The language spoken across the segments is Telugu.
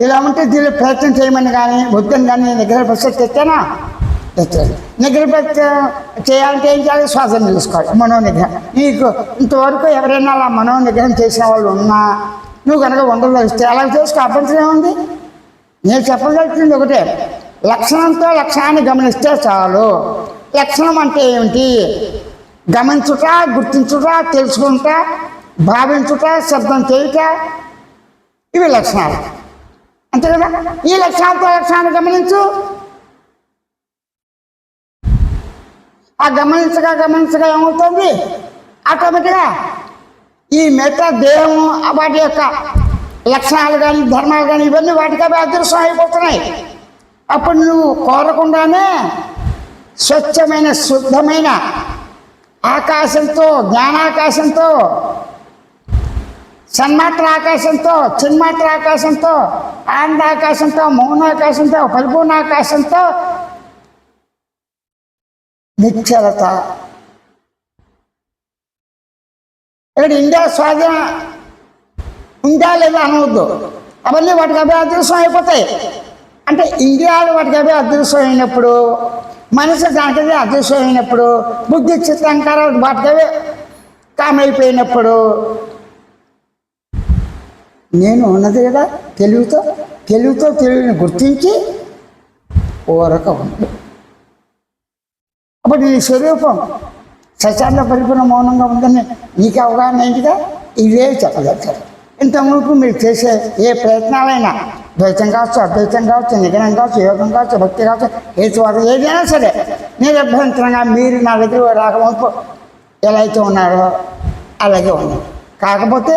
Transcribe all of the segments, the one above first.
ఇలా ఉంటే దీనిలో ప్రయత్నం చేయమని కానీ వద్దని కానీ నేను నిగ్రహ పరిస్థితి తెచ్చానా తెచ్చాను నిగ్రహ చేయాలంటే ఏం చేయాలి? శ్వాస తెలుసుకోవాలి మనో నిగ్రహం నీకు ఇంతవరకు ఎవరైనా అలా మనో నిగ్రహం చేసిన వాళ్ళు ఉన్నా నువ్వు కనుక ఇస్తే అలా చేసుకో. అభ్యంతరం ఏముంది? నేను చెప్పగలుగుతుంది ఒకటే. లక్షణంతో లక్షణాన్ని గమనిస్తే చాలు. లక్షణం అంటే ఏమిటి? గమనించుట గుర్తించుట తెలుసుకుంటా భావించుట శబ్దం చేయుట. ఇవి లక్షణాలు. అంతే కదా ఈ లక్షణాలతో లక్ష్యాన్ని గమనించు. ఆ గమనించగా గమనించగా ఏమవుతుంది? ఆటోమేటిక్గా ఈ మెత దేహము వాటి యొక్క లక్షణాలు కానీ ధర్మాలు కానీ ఇవన్నీ వాటికి అవి అదృశ్యం అయిపోతున్నాయి. అప్పుడు నువ్వు కోరకుండానే స్వచ్ఛమైన శుద్ధమైన ఆకాశంతో జ్ఞానాకాశంతో సన్మాత్ర ఆకాశంతో చిన్మాత్ర ఆకాశంతో ఆనందాకాశంతో మౌనాకాశంతో పరిపూర్ణాకాశంతో నిశ్చలత ఇక్కడ ఇండియా స్వాధీన ఉందా లేదా అనవద్దు. అవన్నీ వాటికి అవే అదృశ్యం అయిపోతాయి. అంటే ఇండియాలో వాటికి అవే అదృశ్యం అయినప్పుడు మనసు దానికి అదృశ్యం అయినప్పుడు బుద్ధి చిత్తాంకారాలు వాటికి అవే కామైపోయినప్పుడు నేను ఉన్నది కదా తెలివితో తెలివితో తెలివిని గుర్తించి ఓరక ఉంది. అప్పుడు ఈ స్వరూపం సచాంత పరిపూర్ణ మౌనంగా ఉందని నీకు అవగాహన ఏంటిగా ఇవే చెప్పగలుగుతారు ఇంతకు మీరు చేసే ఏ ప్రయత్నాలైనా ద్వైతం కావచ్చు అద్వైతం కావచ్చు నిగనం కావచ్చు యోగం కావచ్చు భక్తి కావచ్చు హేతువాదం ఏదైనా సరే నేను అభ్యంతరంగా మీరు నా దగ్గర రాకముందు ఎలా అయితే ఉన్నారో అలాగే ఉన్నారు కాకపోతే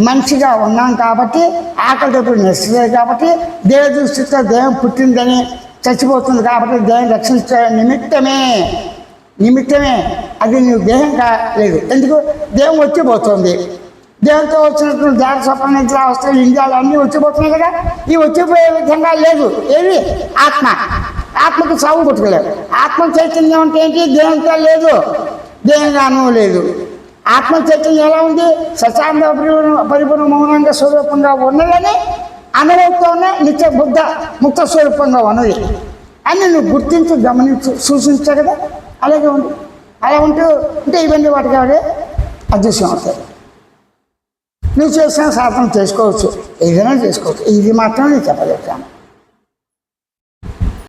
మనిషిగా ఉన్నాం కాబట్టి ఆకలితో నిశ్చలేదు కాబట్టి దేవ దృష్టితో దేహం పుట్టిందని చచ్చిపోతుంది కాబట్టి దేహం రక్షించే నిమిత్తమే నిమిత్తమే. అది నువ్వు దేహం కాలేదు ఎందుకు? దేహం వచ్చిపోతుంది. దేహంతో వచ్చినటువంటి దేవ స్వప్న నిద్ర అవస్థలు ఇండియాలు అన్నీ వచ్చిపోతున్నాయి కదా. ఈ వచ్చిపోయే విధంగా లేదు. ఏది? ఆత్మ. ఆత్మకు సాగు కొట్టుకోలేదు ఆత్మ చైతన్యం అంటే ఏంటి? దేహంతో లేదు. దేహంగానూ లేదు. ఆత్మ చైతన్యం ఎలా ఉంది? సచాంద పరిపూర్ణ పరిపూర్ణ మౌనంగా స్వరూపంగా ఉన్నదని అనుభవంతో ఉన్న నిత్య బుద్ధ ముక్త స్వరూపంగా ఉన్నది. అని నువ్వు గుర్తించు గమనించు సూచించు కదా. అలాగే ఉంది అలా ఉంటూ ఉంటే ఇవన్నీ వాటికి వాడే అదృశ్యం అవుతాయి. నువ్వు చేసిన సాధన చేసుకోవచ్చు. ఏదైనా చేసుకోవచ్చు. ఇది మాత్రం నేను చెప్పగలుగుతాను